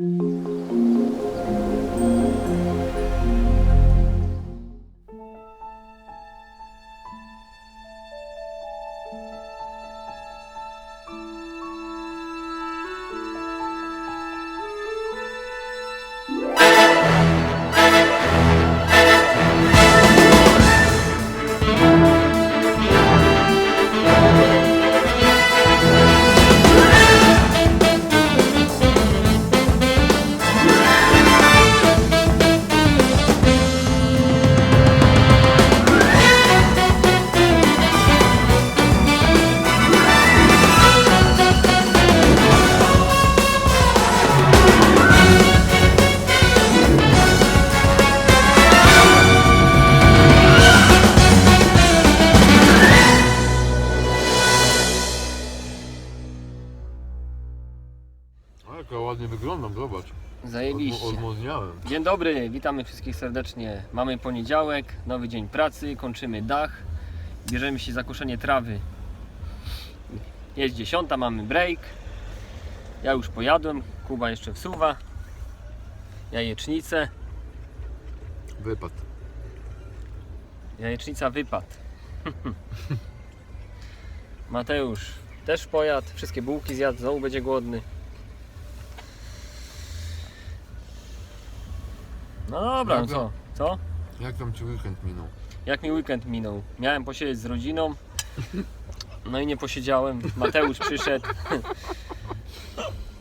A jak ładnie wyglądam, zobacz. Zajebiście. Dzień dobry, witamy wszystkich serdecznie. Mamy poniedziałek, nowy dzień pracy, kończymy dach, bierzemy się za koszenie trawy. Jest dziesiąta, mamy break. Ja już pojadłem, Kuba jeszcze wsuwa. Jajecznicę, Wypad. jajecznica wypad. Mateusz też pojadł, wszystkie bułki zjadł, znowu będzie głodny. No dobra, no co? Co? Jak tam ci weekend minął? Jak mi weekend minął? Miałem posiedzieć z rodziną. No i nie posiedziałem. Mateusz przyszedł.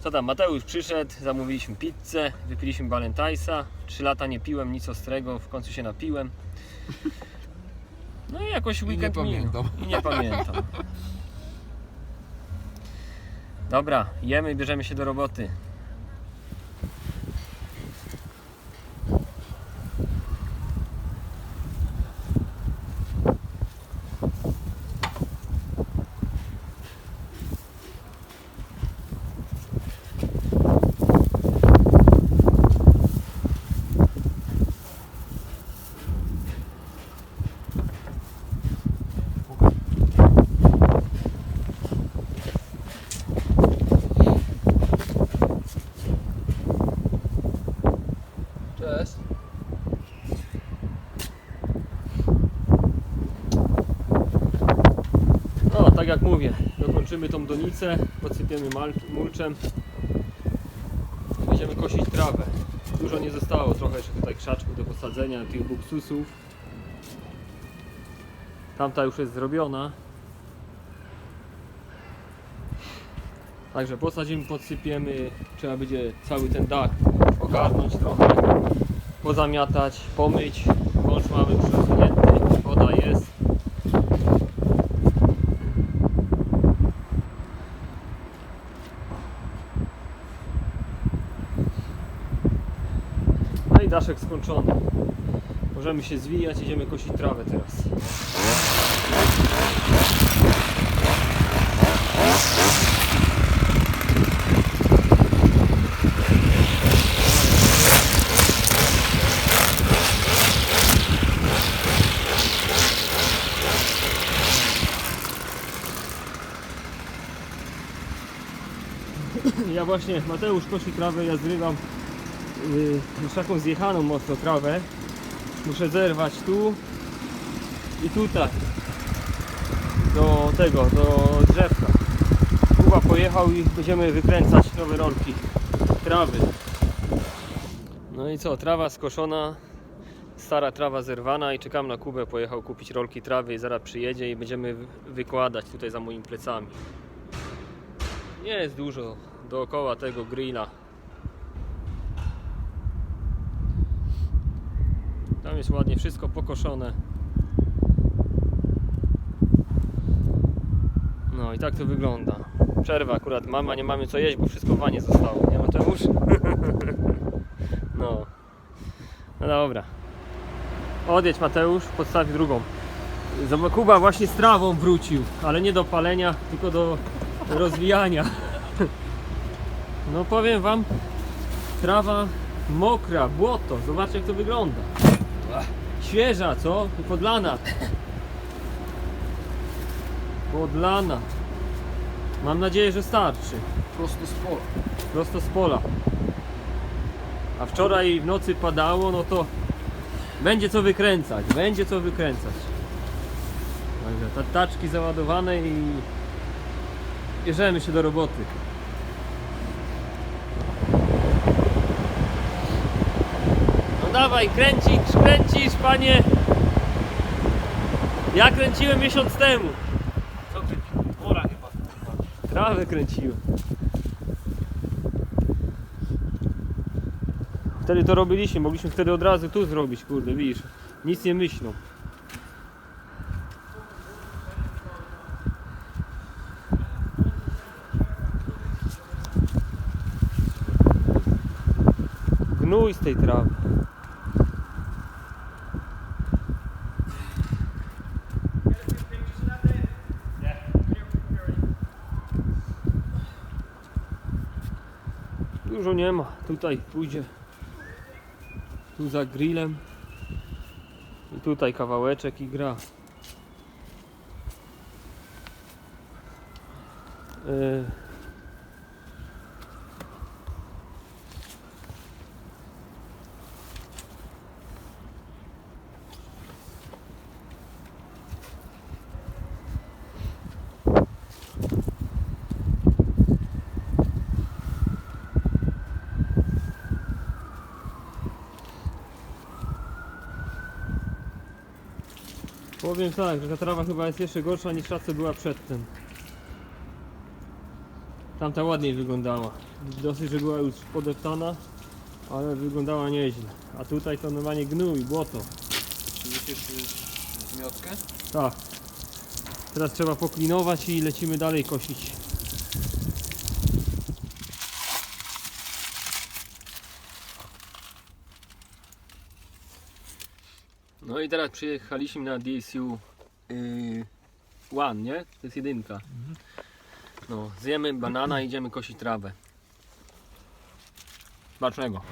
Co tam? Mateusz przyszedł, zamówiliśmy pizzę, wypiliśmy Valentajsa. Trzy lata nie piłem nic ostrego, w końcu się napiłem. No i jakoś nie weekend minął. pamiętam. I nie pamiętam. Dobra, jemy i bierzemy się do roboty. Cześć. No, tak jak mówię, dokończymy tą donicę, podsypiemy mulczem. Będziemy kosić trawę. Dużo nie zostało, trochę jeszcze tutaj krzaczków do posadzenia, tych buksusów. Tamta już jest zrobiona. Także posadzimy, podsypiemy. Trzeba będzie cały ten dach ogarnąć trochę, pozamiatać, pomyć. Kosz mamy rozwinięty, woda jest. No i daszek skończony. Możemy się zwijać, idziemy kosić trawę teraz. Ja właśnie, Mateusz kosi trawę, ja zrywam już taką zjechaną mocno trawę. Muszę zerwać tu i tutaj do tego, do drzewka. Kuba pojechał i będziemy wykręcać nowe rolki trawy. No i co, trawa skoszona, stara trawa zerwana i czekam na Kubę, pojechał kupić rolki trawy i zaraz przyjedzie i będziemy wy- wykładać tutaj za moimi plecami. Nie jest dużo dookoła tego grilla. Jest ładnie wszystko pokoszone. No i tak to wygląda. Przerwa akurat mama, nie mamy co jeść, bo wszystko wanie zostało. Nie Mateusz? No. No dobra. Odjedź Mateusz, podstaw drugą. Zobacz, Kuba właśnie z trawą wrócił, ale nie do palenia, tylko do rozwijania. No powiem wam, trawa mokra, błoto, zobaczcie jak to wygląda. Świeża, co? I podlana. Podlana. Mam nadzieję, że starczy. Prosto z pola. Prosto z pola. A wczoraj w nocy padało, no to będzie co wykręcać, będzie co wykręcać. Także ta- taczki załadowane i bierzemy się do roboty. Dawaj, kręcisz, kręcisz, panie. Ja kręciłem miesiąc temu. Co ty? Wora chyba. Trawę kręciłem. Wtedy to robiliśmy, mogliśmy wtedy od razu tu zrobić, kurde, widzisz. Nic nie myślą. Gnój z tej trawy. Dużo nie ma. Tutaj pójdzie. Tu za grillem. I tutaj kawałeczek i gra. Yy. Powiem tak, że ta trawa chyba jest jeszcze gorsza niż ta co była przedtem. Tamta ładniej wyglądała. Dosyć, że była już podeptana, ale wyglądała nieźle. A tutaj to normalnie gnój, błoto. Niesiesz zmiotkę? Tak. Teraz trzeba poklinować i lecimy dalej kosić. I teraz przyjechaliśmy na DSU yy, One, nie? To jest jedynka. No, zjemy banana i idziemy kosić trawę. Smacznego.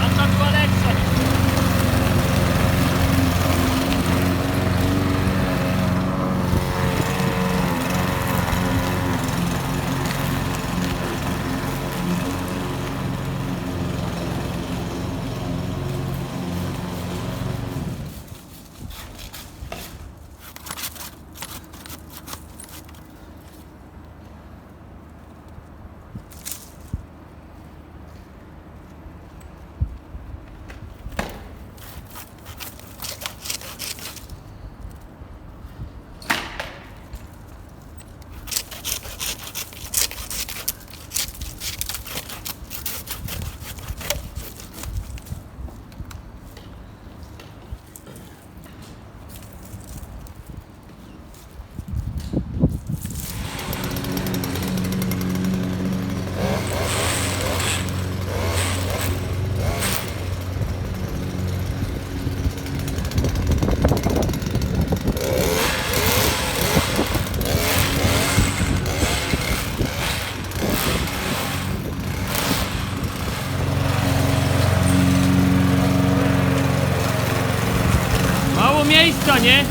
Tamta była lepsza. Mało miejsca, nie?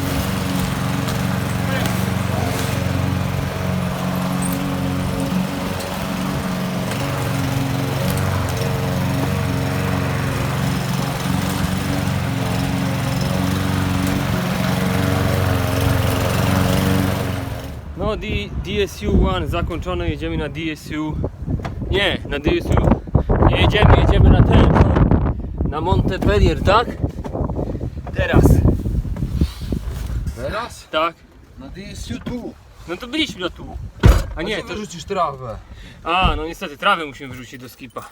No D, DSU 1 zakończone, jedziemy na DSU Nie, na DSU Nie jedziemy, jedziemy na ten? Na Montpellier, tak? Teraz Teraz? Tak Na DSU tu. No to byliśmy na tu A nie, to... wyrzucisz trawę. A, no niestety trawę musimy wrzucić do skipa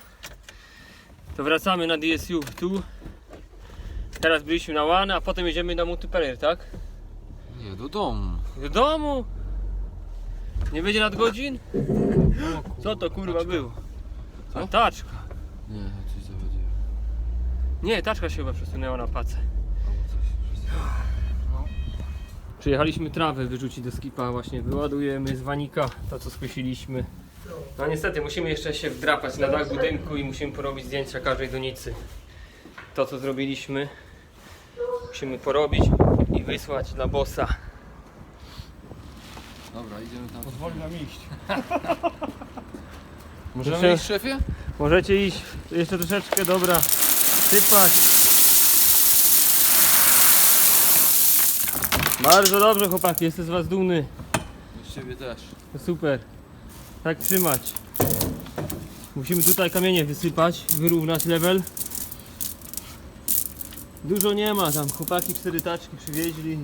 To wracamy na DSU tu Teraz byliśmy na One, a potem jedziemy na Montpellier, tak? Nie, do domu. Do domu Nie będzie nadgodzin? Co to kurwa było? Co? Taczka Nie, coś zawodziłem. Nie, taczka się chyba przesunęła na pacę. Przyjechaliśmy trawę wyrzucić do skipa właśnie, wyładujemy z wanika to co skosiliśmy. No niestety musimy jeszcze się wdrapać na dach budynku i musimy porobić zdjęcia każdej donicy. To co zrobiliśmy musimy porobić i wysłać dla bossa. Dobra, idziemy tam. Pozwoli nam iść. Możemy iść, szefie? Możecie iść jeszcze troszeczkę, dobra, sypać. Bardzo dobrze chłopaki, jestem z was dumny. Z ciebie też. Super. Tak trzymać. Musimy tutaj kamienie wysypać, wyrównać level. Dużo nie ma tam, chłopaki cztery taczki przywieźli.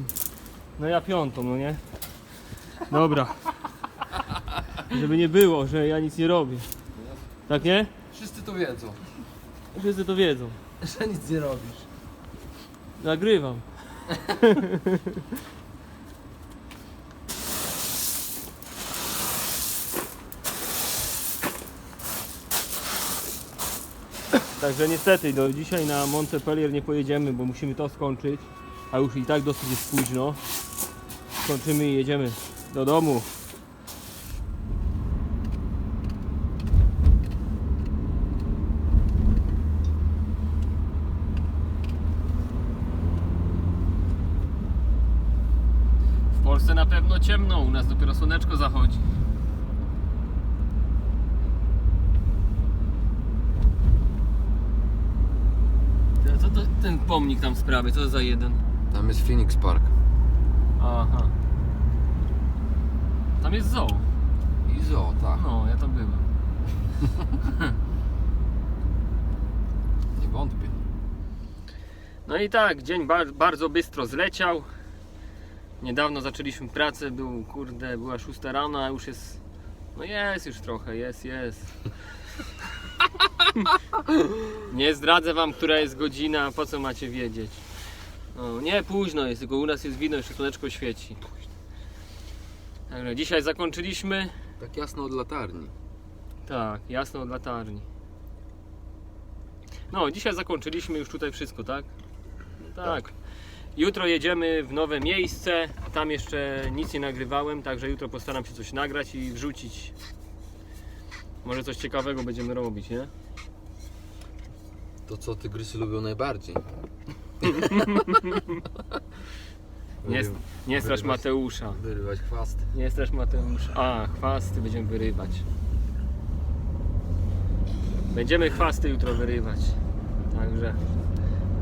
No ja piątą, no nie? Dobra. Żeby nie było, że ja nic nie robię. Tak nie? Wszyscy to wiedzą, Wszyscy to wiedzą. że nic nie robisz. Nagrywam. Także niestety do dzisiaj na Montpellier nie pojedziemy, bo musimy to skończyć. A już i tak dosyć jest późno. Skończymy i jedziemy do domu. W Polsce na pewno ciemno, u nas dopiero słoneczko zachodzi. A Co to ten pomnik tam z prawej? Co to za jeden? Tam jest Phoenix Park. Aha. Tam jest zoo. I zoo, tak. No, ja tam byłem. Nie wątpię. No i tak, dzień bar bardzo bystro zleciał. Niedawno zaczęliśmy pracę, był kurde, była 6 rano, a już jest. No jest już trochę, jest, jest. nie zdradzę wam, która jest godzina, po co macie wiedzieć. No, nie późno jest, tylko u nas jest wino, jeszcze słoneczko świeci. Także dzisiaj zakończyliśmy. Tak jasno od latarni. Tak, jasno od latarni. No, dzisiaj zakończyliśmy już tutaj wszystko, tak? Tak. Jutro jedziemy w nowe miejsce. Tam jeszcze nic nie nagrywałem, także jutro postaram się coś nagrać i wrzucić. Może coś ciekawego będziemy robić, nie? To co tygrysy lubią najbardziej. Nie, Wyry- nie strasz wyrywać- Mateusza. Wyrywać chwast. Nie strasz Mateusza. A, chwasty będziemy wyrywać. Będziemy chwasty jutro wyrywać. Także.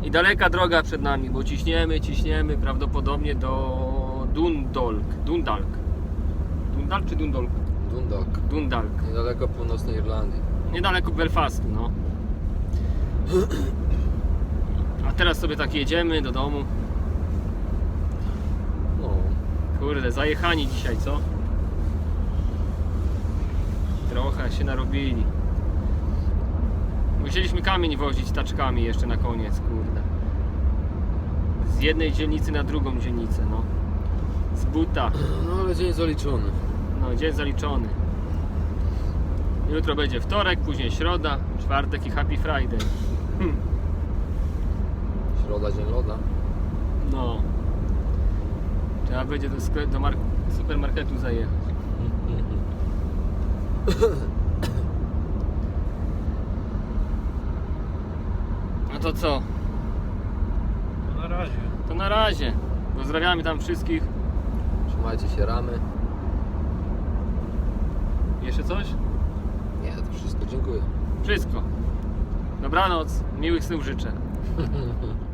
I daleka droga przed nami, bo ciśniemy, ciśniemy prawdopodobnie do Dundalk. Dundalk. Dundalk czy Dundalk? Dundalk. Dundalk. Niedaleko północnej Irlandii. Niedaleko Belfastu, no. A teraz sobie tak jedziemy do domu. No. Kurde, zajechani dzisiaj, co? Trochę się narobili. Musieliśmy kamień wozić taczkami jeszcze na koniec, kurde. Z jednej dzielnicy na drugą dzielnicę, no. Z buta. No ale dzień zaliczony. No, dzień zaliczony. Jutro będzie wtorek, później środa, czwartek i Happy Friday. Środa, dzień loda. No. Trzeba będzie do, skle- do mar- supermarketu zajechać. to co? To na razie. To na razie. Pozdrawiamy tam wszystkich. Trzymajcie się ramy. Jeszcze coś? Nie, to wszystko. Dziękuję. Wszystko. Dobranoc. Miłych snów życzę.